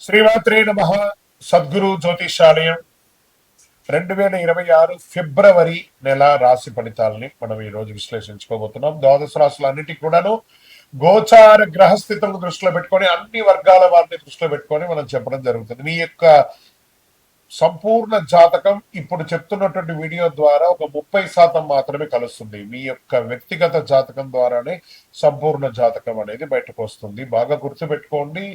శ్రీమాత్రే నమ. సద్గురు జ్యోతిషాలయం. రెండు వేల ఇరవై ఆరు ఫిబ్రవరి నెల రాశి ఫలితాలని మనం ఈ రోజు విశ్లేషించుకోబోతున్నాం. ద్వాదశ రాశులు అన్నిటికీ కూడాను గోచార గ్రహస్థితులను దృష్టిలో పెట్టుకొని అన్ని వర్గాల వారిని దృష్టిలో పెట్టుకొని మనం చెప్పడం జరుగుతుంది. మీ యొక్క సంపూర్ణ జాతకం ఇప్పుడు చెప్తున్నటువంటి వీడియో ద్వారా ఒక ముప్పై శాతం మాత్రమే కలుస్తుంది. మీ యొక్క వ్యక్తిగత జాతకం ద్వారానే సంపూర్ణ జాతకం అనేది బయటకు వస్తుంది. బాగా గుర్తుపెట్టుకోండి.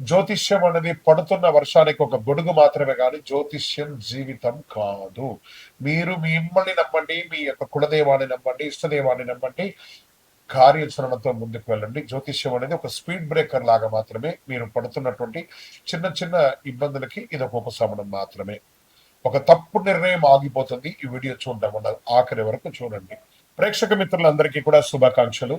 జ్యోతిష్యం అనేది పడుతున్న వర్షానికి ఒక గొడుగు మాత్రమే కానీ జ్యోతిష్యం జీవితం కాదు. మీరు మిమ్మల్ని నమ్మండి మీ యొక్క కులదేవాన్ని నమ్మండి ఇష్టదేవాన్ని నమ్మండి కార్యాచరణతో ముందుకు వెళ్ళండి. జ్యోతిష్యం అనేది ఒక స్పీడ్ బ్రేకర్ లాగా మాత్రమే మీరు పడుతున్నటువంటి చిన్న చిన్న ఇబ్బందులకి ఇది ఒక ఉపశమనం మాత్రమే. ఒక తప్పు నిర్ణయం ఆగిపోతుంది. ఈ వీడియో చూడడం వల్ల ఆఖరి వరకు చూడండి. ప్రేక్షక మిత్రులందరికీ కూడా శుభాకాంక్షలు.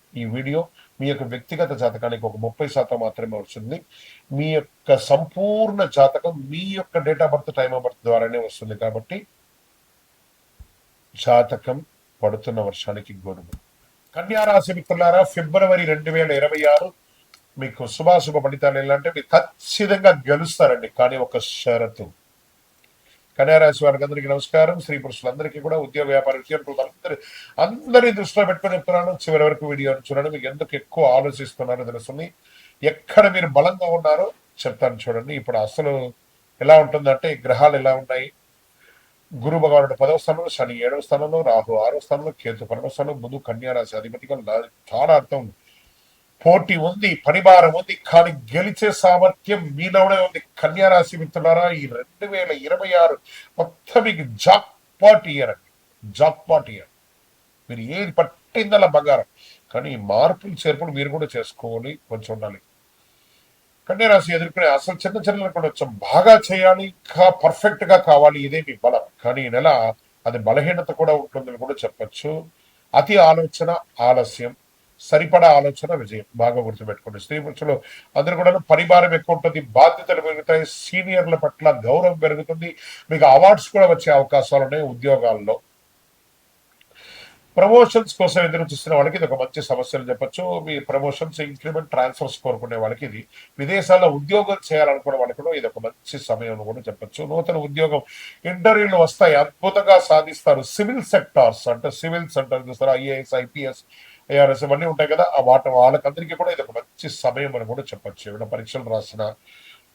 ఈ వీడియో మీ యొక్క వ్యక్తిగత జాతకానికి ఒక ముప్పై శాతం మాత్రమే వస్తుంది. మీ యొక్క సంపూర్ణ జాతకం మీ యొక్క date of birth time of birth ద్వారానే వస్తుంది కాబట్టి జాతకం పడుతున్న వర్షానికి గొడుగు కన్యారాశి మిత్రులారా ఫిబ్రవరి రెండు వేల ఇరవై ఆరు మీకు శుభాశుభ ఫలితాలు ఎలా అంటే మీరు ఖచ్చితంగా గెలుస్తారండి. కానీ ఒక షరతు. కన్యారాశి వారికి అందరికీ నమస్కారం. స్త్రీ పురుషులందరికీ కూడా ఉద్యోగ వ్యాపార విద్యార్థులు అందరి అందరి దృష్టిలో పెట్టుకొని చెప్తున్నాను. చివరి వరకు వీడియోను చూడండి. మీకు ఎందుకు ఎక్కువ ఆలోచిస్తున్నారో తెలుస్తుంది. ఎక్కడ మీరు బలంగా ఉన్నారో చెప్తాను చూడండి. ఇప్పుడు అసలు ఎలా ఉంటుందంటే ఈ గ్రహాలు ఎలా ఉన్నాయి? గురు భగవానుడు పదవ స్థానంలో శని ఏడవ స్థానంలో రాహు ఆరో స్థానంలో కేతు పదవ స్థానంలో బుధు కన్యారాశి అధిపతిగా చాలా అర్థం ఉంది. పోటీ ఉంది పనిభారం ఉంది కానీ గెలిచే సామర్థ్యం మీలోనే ఉంది. కన్యారాశి మిత్రులారా ఈ రెండు వేల ఇరవై ఆరు మొత్తం మీకు జాక్ పాట్ ఇయర్ అండి. జాక్ పాట్ ఇయర్ మీరు ఏది పట్టిందలా బంగారం. కానీ మార్పులు చేర్పులు మీరు కూడా చేసుకోవాలి కొంచెం ఉండాలి. కన్యారాశి ఎదుర్కొనే అసలు చిన్న చిన్న కూడా కొంచెం బాగా చేయాలి ఇంకా పర్ఫెక్ట్గా కావాలి ఇదే మీ బలం. కానీ ఈ నెల అది బలహీనత కూడా ఉంటుందని కూడా చెప్పచ్చు. అతి ఆలోచన ఆలస్యం సరిపడా ఆలోచన విజయం. బాగా గుర్తుపెట్టుకోండి. స్త్రీ పురుషులు అందరూ కూడా పరిభారం ఎక్కువ ఉంటుంది బాధ్యతలు పెరుగుతాయి సీనియర్ల పట్ల గౌరవం పెరుగుతుంది. మీకు అవార్డ్స్ కూడా వచ్చే అవకాశాలు ఉన్నాయి ఉద్యోగాల్లో. ప్రమోషన్స్ కోసం ఎదురు చూస్తున్న వాళ్ళకి ఇది ఒక మంచి సమస్య అని చెప్పొచ్చు. మీ ప్రమోషన్స్ ఇంక్రిమెంట్ ట్రాన్స్ఫర్స్ కోరుకునే వాళ్ళకి ఇది. విదేశాల్లో ఉద్యోగం చేయాలనుకునే వాళ్ళకి కూడా ఇది ఒక మంచి సమయం కూడా చెప్పొచ్చు. నూతన ఉద్యోగం ఇంటర్వ్యూలు వస్తాయి అద్భుతంగా సాధిస్తారు సివిల్ సెక్టార్స్ అంటే సివిల్స్ అంటారు చూస్తారు ఐఏఎస్ ఐపీఎస్ ఐఆర్ఎస్ ఇవన్నీ ఉంటాయి కదా ఆ వాటి వాళ్ళకందరికీ కూడా ఇది ఒక మంచి సమయం అని కూడా చెప్పొచ్చు. ఏమైనా పరీక్షలు రాసిన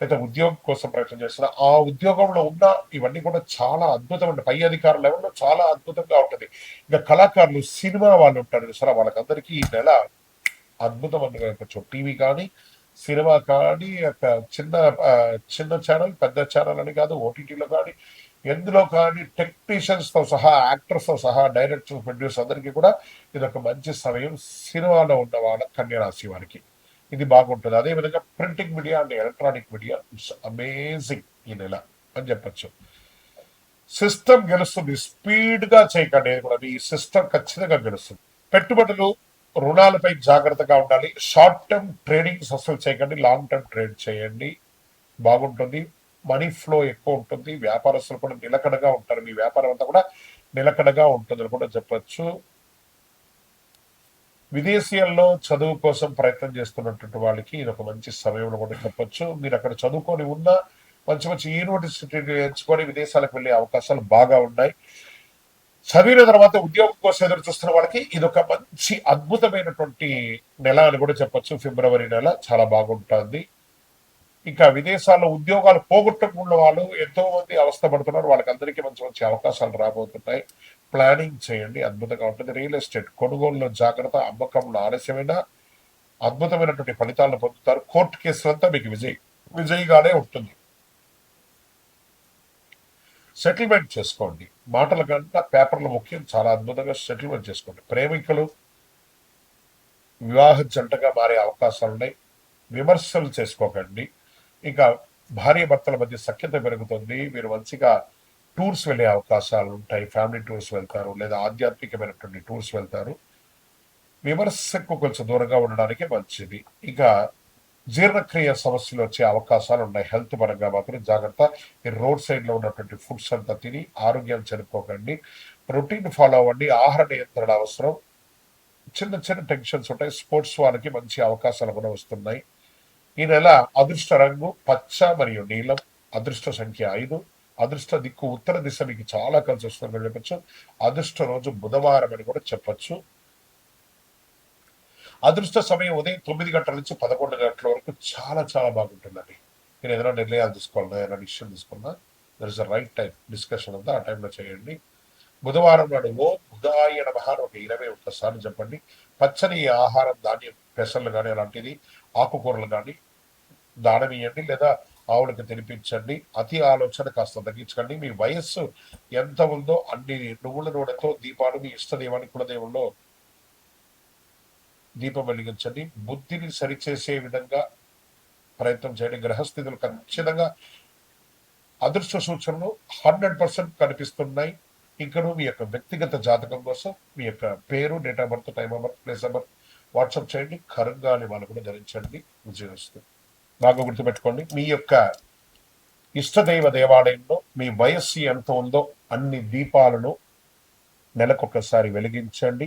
లేదా ఉద్యోగం కోసం ప్రయత్నం చేసిన ఆ ఉద్యోగంలో ఉన్న ఇవన్నీ కూడా చాలా అద్భుతమైన పై అధికారుల లెవెల్లో చాలా అద్భుతంగా ఉంటుంది. ఇంకా కళాకారులు సినిమా వాళ్ళు ఉంటారు సరే వాళ్ళకందరికీ ఈ నెల అద్భుతం అని టీవీ కానీ సినిమా కానీ ఒక చిన్న చిన్న ఛానల్ పెద్ద ఛానల్ అని కాదు ఓటీటీలో కానీ ఎందులో కానీ టెక్నీషియన్స్తో సహా యాక్టర్స్తో సహా డైరెక్టర్ ప్రొడ్యూసర్ అందరికీ కూడా ఇది ఒక మంచి సమయం సినిమాలో ఉన్న వాళ్ళ కన్యరాశి వారికి. ఇది బాగుంటుంది. అదే విధంగా printing media and electronic media it's amazing ఈ నెల అని చెప్పచ్చు. సిస్టమ్ గెలుస్తుంది. స్పీడ్గా చేయకండి. కూడా మీ సిస్టమ్ ఖచ్చితంగా గెలుస్తుంది. పెట్టుబడులు రుణాలపై జాగ్రత్తగా ఉండాలి. షార్ట్ టర్మ్ ట్రేడింగ్ అసలు చేయకండి. లాంగ్ టర్మ్ ట్రేడ్ చేయండి. బాగుంటుంది. మనీ ఫ్లో ఎక్కువ ఉంటుంది. వ్యాపారస్తులు కూడా నిలకడగా ఉంటారు. మీ వ్యాపారం అంతా కూడా నిలకడగా ఉంటుందని కూడా చెప్పచ్చు. విదేశీయాల్లో చదువు కోసం ప్రయత్నం చేస్తున్నటువంటి వాళ్ళకి ఇది ఒక మంచి సమయంలో కూడా చెప్పొచ్చు. మీరు అక్కడ చదువుకొని ఉన్న మంచి మంచి యూనివర్సిటీ ఎంచుకొని విదేశాలకు వెళ్ళే అవకాశాలు బాగా ఉన్నాయి. చదివిన తర్వాత ఉద్యోగం కోసం ఎదురు చూస్తున్న వాళ్ళకి ఇది ఒక మంచి అద్భుతమైనటువంటి నెల అని కూడా చెప్పొచ్చు. ఫిబ్రవరి నెల చాలా బాగుంటుంది. ఇంకా విదేశాల్లో ఉద్యోగాలు పోగొట్టకుండా వాళ్ళు ఎంతో మంది అవస్థపడుతున్నారు వాళ్ళకి అందరికీ మంచి మంచి అవకాశాలు రాబోతున్నాయి. ప్లానింగ్ చేయండి. అద్భుతంగా ఉంటుంది. రియల్ ఎస్టేట్ కొనుగోలులో జాగ్రత్త అమ్మకంలో ఆలస్యమైన అద్భుతమైనటువంటి ఫలితాలను పొందుతారు. కోర్టు కేసులంతా మీకు విజయ్ విజయ్గానే ఉంటుంది. సెటిల్మెంట్ చేసుకోండి. మాటల కంటే పేపర్ల ముఖ్యం చాలా అద్భుతంగా సెటిల్మెంట్ చేసుకోండి. ప్రేమికులు వివాహ జంటగా మారే అవకాశాలు ఉన్నాయి. విమర్శలు చేసుకోకండి. ఇంకా భార్య భర్తల మధ్య సఖ్యత పెరుగుతుంది. మీరు మంచిగా టూర్స్ వెళ్ళే అవకాశాలు ఉంటాయి. ఫ్యామిలీ టూర్స్ వెళ్తారు లేదా ఆధ్యాత్మికమైనటువంటి టూర్స్ వెళ్తారు. విమర్శకు కొంచెం దూరంగా ఉండడానికి మంచిది. ఇక జీర్ణక్రియ సమస్యలు వచ్చే అవకాశాలు ఉన్నాయి. హెల్త్ పరంగా మాత్రం జాగ్రత్త. ఈ రోడ్ సైడ్లో ఉన్నటువంటి ఫుడ్స్ అంతా తిని ఆరోగ్యం చనిపోకండి రొటీన్ ఫాలో అవ్వండి. ఆహార నియంత్రణ అవసరం. చిన్న చిన్న టెన్షన్స్ ఉంటాయి. స్పోర్ట్స్ వాళ్ళకి మంచి అవకాశాలు కూడా వస్తున్నాయి. ఈ నెల అదృష్ట రంగు పచ్చ మరియు నీలం. అదృష్ట సంఖ్య ఐదు. అదృష్ట దిక్కు ఉత్తర దిశ మీకు చాలా కలిసి వస్తుందని చెప్పచ్చు. అదృష్ట రోజు బుధవారం అని కూడా చెప్పచ్చు. అదృష్ట సమయం ఉదయం తొమ్మిది గంటల నుంచి పదకొండు గంటల వరకు చాలా చాలా బాగుంటుందండి. నేను ఏదైనా నిర్ణయాలు తీసుకోవాలన్నా ఏదైనా డిసిషన్ తీసుకున్నా there is a right time discussion అంతా ఆ టైంలో చేయండి. బుధవారం నాడు ఓ బుధాయ నమః ఒక ఇరవై ఒక్కసారి చెప్పండి. పచ్చని ఆహారం ధాన్యం పెసర్లు కానీ అలాంటిది ఆకుకూరలు కానీ దానం ఇవ్వండి లేదా ఆవులకు తినిపించండి. అతి ఆలోచన కాస్త తగ్గించకండి. మీ వయస్సు ఎంత ఉందో అన్ని నువ్వుల నూనెతో దీపాలు మీ ఇష్ట కుల కులదేవుల్లో దీపం వెలిగించండి. బుద్ధిని సరిచేసే విధంగా ప్రయత్నం చేయండి. గ్రహస్థితులు ఖచ్చితంగా అదృష్ట సూచనలు హండ్రెడ్ పర్సెంట్ కనిపిస్తున్నాయి. ఇక్కడ మీ యొక్క వ్యక్తిగత జాతకం కోసం మీ యొక్క పేరు date of birth time of birth place of birth WhatsApp చేయండి. కరంగాలి వాళ్ళు కూడా ధరించండి. విజయవస్తు బాగా గుర్తుపెట్టుకోండి మీ యొక్క ఇష్టదైవ దేవాలయంలో మీ వయస్సు ఎంత ఉందో అన్ని దీపాలను నెలకొకసారి వెలిగించండి.